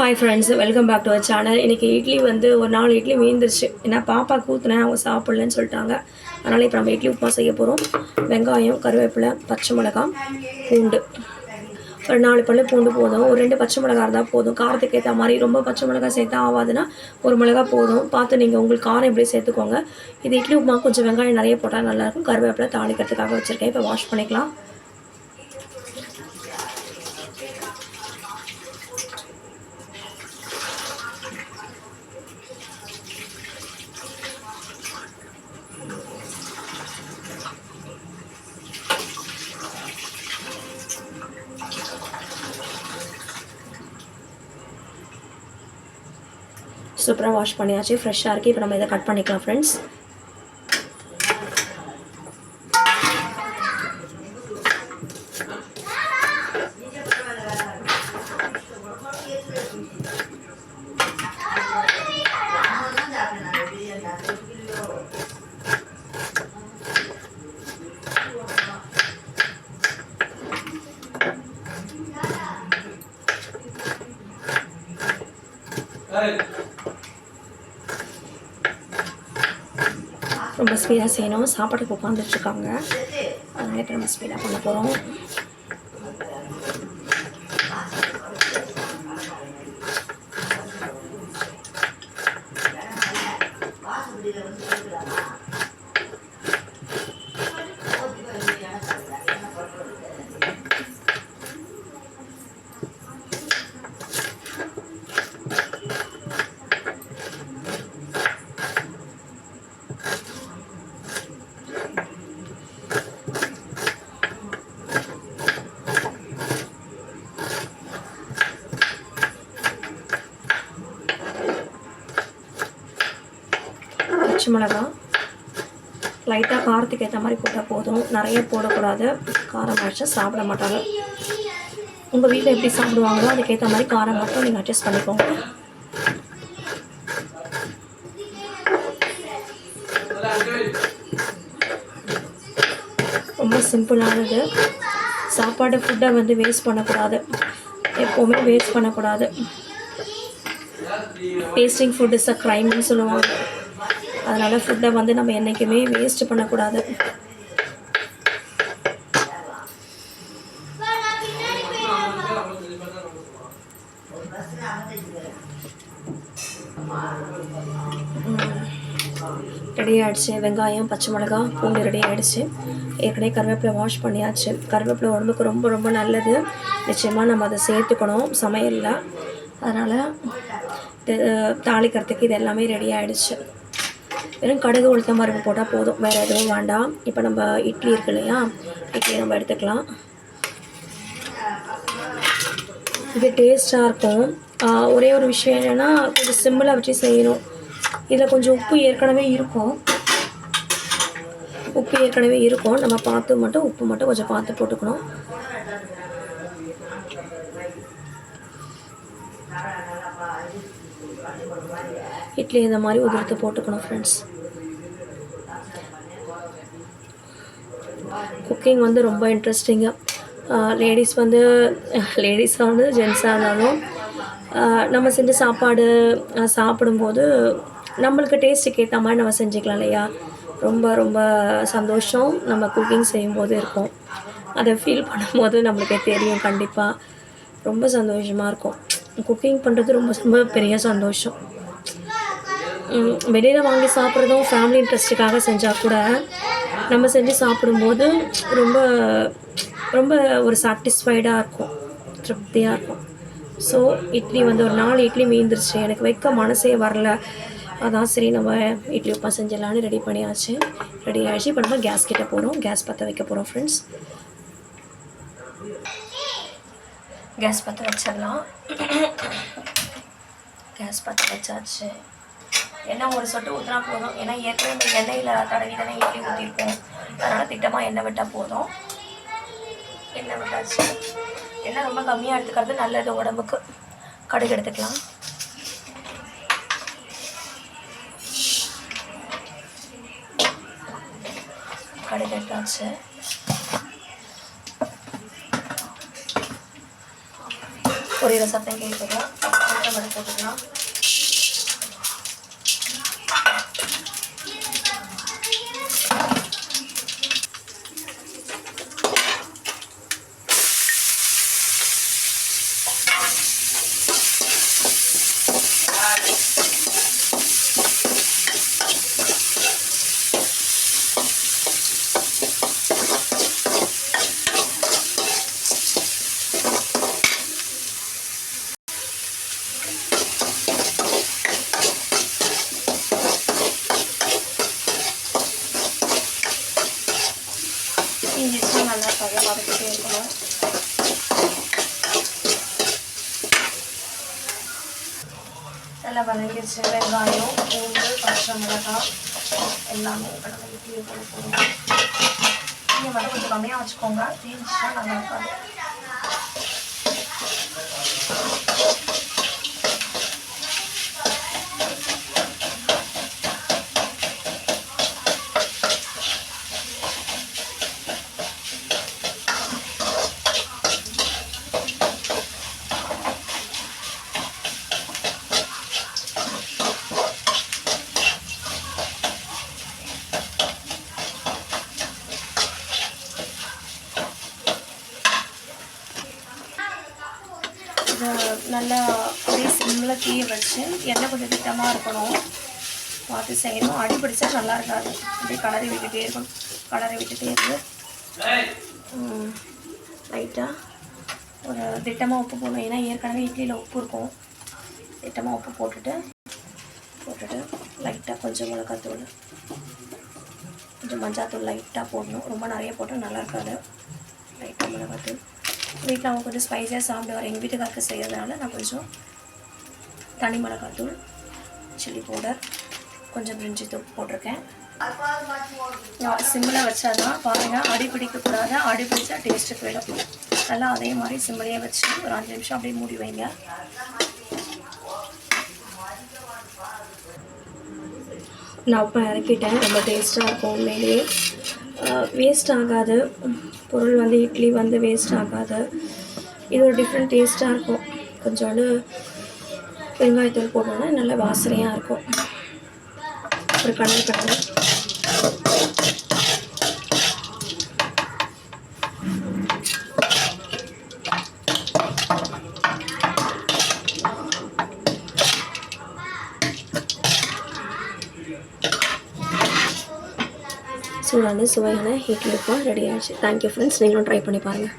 Hi friends welcome back to our channel இன்றைக்கி இட்லி வந்து ஒரு நாலு இட்லி மீந்துருச்சு. ஏன்னா பாப்பா கூத்துனேன் அவங்க சாப்பிட்லன்னு சொல்லிட்டாங்க. அதனால் இப்போ நம்ம இட்லி உப்புமா செய்ய போகிறோம் வெங்காயம் கருவேப்பிலை பச்சை மிளகாய் பூண்டு. ஒரு நாலு பல்லு பூண்டு போதும். ஒரு ரெண்டு பச்சை மிளகா இருந்தால் போதும். காரத்துக்கு ஏற்ற மாதிரி ரொம்ப பச்சை மிளகாய் சேர்த்தா ஆகாதுன்னா ஒரு மிளகா போதும். பார்த்து நீங்கள் உங்களுக்கு காரம் எப்படி சேர்த்துக்கோங்க. இது இட்லி உப்புமா கொஞ்சம் வெங்காயம் நிறைய போட்டால் நல்லாயிருக்கும் கருவேப்பிலை தாளிக்கிறதுக்காக வச்சுருக்கேன். இப்போ வாஷ் பண்ணிக்கலாம். சூப்பராக வாஷ் பண்ணியாச்சு. ஃப்ரெஷ்ஷாக இருக்குது இப்போ நம்ம இதை கட் பண்ணிக்கலாம் ஃப்ரெண்ட்ஸ் ரொம்ப ஸ்பீடாக செய்யணும். சாப்பாட்டுக்கு உட்காந்துட்ருக்காங்க அதனால் இப்போ நம்ம ஸ்பீடாக பண்ண போகிறோம் பச்சை மிளகா. லைட்டாக காரத்துக்கு ஏற்ற மாதிரி போட்டால் போதும். நிறைய போடக்கூடாது. காரம் ஆயிடுச்சா சாப்பிட மாட்டாங்க. உங்கள் வீட்டில் எப்படி சாப்பிடுவாங்களோ அதுக்கேற்ற மாதிரி காரம் மட்டும் நீங்கள் அட்ஜஸ்ட் பண்ணிக்கோங்க. ரொம்ப சிம்பிளானது சாப்பாடு ஃபுட்டை வந்து வேஸ்ட் பண்ணக்கூடாது. எப்போவுமே வேஸ்ட் பண்ணக்கூடாது. டேஸ்டிங் ஃபுட் இஸ் அ க்ரைம்னு சொல்லுவாங்க. அதனால் ஃபுட்டை வந்து நம்ம என்றைக்குமே வேஸ்ட் பண்ணக்கூடாது. ரெடி ஆகிடுச்சு வெங்காயம் பச்சை மிளகா பூண்டு ரெடி ஆகிடுச்சு ஏற்கனவே கருவேப்பிலை வாஷ் பண்ணியாச்சு. கருவேப்பிலை உடம்புக்கு ரொம்ப ரொம்ப நல்லது. நிச்சயமாக நம்ம அதை சேர்த்துக்கணும். சமையலில். அதனால் தாளிக்கிறதுக்கு இது எல்லாமே ரெடி ஆகிடுச்சு வெறும் கடுகு உளுத்தம் பருப்பு போட்டால் போதும். வேறு எதுவும் வேண்டாம். இப்போ நம்ம இட்லி இருக்கு இல்லையா? இட்லி நம்ம எடுத்துக்கலாம். இது டேஸ்ட்டாக இருக்கும். ஒரே ஒரு விஷயம் என்னென்னா கொஞ்சம் சிம்பிளாக வச்சு செய்யணும். இதில் கொஞ்சம் உப்பு ஏற்கனவே இருக்கும். உப்பு ஏற்கனவே இருக்கும். நம்ம பார்த்து மட்டும் உப்பு மட்டும் கொஞ்சம் பார்த்து போட்டுக்கணும். இட்லி இந்த மாதிரி உதிர்த்து போட்டுக்கணும் ஃப்ரெண்ட்ஸ் குக்கிங் வந்து ரொம்ப இன்ட்ரெஸ்டிங்காக லேடிஸ் வந்து லேடிஸாக வந்து ஜென்ஸாக இருந்தாலும் நம்ம செஞ்ச சாப்பாடு சாப்பிடும்போது நம்மளுக்கு டேஸ்ட்டுக்கு ஏற்ற மாதிரி நம்ம செஞ்சுக்கலாம் இல்லையா? ரொம்ப ரொம்ப சந்தோஷம் நம்ம குக்கிங் செய்யும்போது இருக்கும். அதை ஃபீல் பண்ணும்போது நம்மளுக்கே தெரியும் கண்டிப்பாக ரொம்ப சந்தோஷமாக இருக்கும். குக்கிங் பண்ணுறது ரொம்ப ரொம்ப பெரிய சந்தோஷம். வெளியில் வாங்கி சாப்பிட்றதும் ஃபேமிலி இன்ட்ரெஸ்ட்டுக்காக செஞ்சால் கூட நம்ம செஞ்சு சாப்பிடும்போது ரொம்ப ரொம்ப ஒரு சாட்டிஸ்ஃபைடாக இருக்கும். திருப்தியாக இருக்கும். ஸோ இட்லி வந்து ஒரு நாலு இட்லி மீந்துருச்சு. எனக்கு வைக்க மனசே வரல. அதான் சரி நம்ம இட்லி உப்பா செஞ்சிடலான்னு ரெடி பண்ணியாச்சு. ரெடி ஆகிடுச்சு இப்போ நம்ம கேஸ் கிட்டே போகிறோம் கேஸ் பற்ற வைக்க போகிறோம் ஃப்ரெண்ட்ஸ் கேஸ் பற்ற வச்சிடலாம். கேஸ் பற்ற வச்சாச்சு. எண்ணெய் ஒரு சொட்டு ஊற்றினா போதும். ஏன்னா ஏற்கனவே இந்த எண்ணெயில் தடவி தானே இட்லி ஊற்றிருக்கோம் அதனால் திட்டமாக எண்ணெய் விட்டால் போதும். எண்ணெய் விட்டாச்சு. எண்ணெய் ரொம்ப கம்மியாக எடுத்துக்கிறது நல்லது உடம்புக்கு. கடுகு எடுத்துக்கலாம். கடுகு எடுத்தாச்சு. 우리가 사탕 케이크가 한참 했거든 요. நல்லா வதங்கிடுச்சு வெங்காயம் பூண்டு பச்சை மிளகாய் எல்லாமே இப்போ நம்ம இட்லியை போட போகிறோம் நீங்கள் மட்டும் கொஞ்சம் கம்மியாக வச்சுக்கோங்க. தீஞ்சிச்சா நல்லா இருக்காது. நல்லா அப்படியே சிம்மில் தீய வச்சு எண்ணெய் கொஞ்சம் திட்டமாக இருக்கணும். பார்த்து செய்யணும். அடி பிடிச்சா நல்லா இருக்காது. அப்படியே கலரி விட்டுட்டே இருக்கணும். கலரி விட்டுட்டே இருக்கு லைட்டாக ஒரு திட்டமாக உப்பு போடணும். ஏன்னா ஏற்கனவே இட்லியில் உப்பு இருக்கும். திட்டமாக உப்பு போட்டுட்டு போட்டுட்டு லைட்டாக கொஞ்சம் மிளகாத்தூள். கொஞ்சம் மஞ்சாத்தூள் லைட்டாக போடணும். ரொம்ப நிறைய போட்டால் நல்லா இருக்காது. லைட்டாக மிளகாத்தூள். வீட்டில் அவங்க கொஞ்சம் ஸ்பைஸியாக சாப்பிடுவார் எங்கள் வீட்டுக்காருக்கு செய்கிறதுனால நான் கொஞ்சம் தனி மிளகாத்தூள் சில்லி பவுடர் கொஞ்சம் பிரிஞ்சி தூள் போட்டிருக்கேன். சிம்மில் வச்சா தான் பாருங்கள் அடி பிடிக்கக்கூடாது அடி பிடிச்சா டேஸ்ட்டு போயிடும் நல்லா அதே மாதிரி சிம்மிலேயே வச்சு ஒரு அஞ்சு நிமிஷம் அப்படியே மூடி வைங்க. நான் இப்போ இறக்கிட்டேன் ரொம்ப டேஸ்ட்டாக இருக்கும் உண்மையிலேயே. வேஸ்ட் ஆகாது. பொருள் வந்து இட்லி வந்து வேஸ்ட் ஆகாது. இது ஒரு டிஃப்ரெண்ட் டேஸ்ட்டாக இருக்கும். கொஞ்சோண்டு பெருங்காயத்தூள் போட்டோன்னா நல்ல வாசனையாக இருக்கும். ஒரு கடல் கடல் சூடான சுவையான ஹீட் உப்புமா ரெடி ஆயிடுச்சு. தேங்க்யூ ஃப்ரெண்ட்ஸ் நீங்களும் ட்ரை பண்ணி பாருங்கள்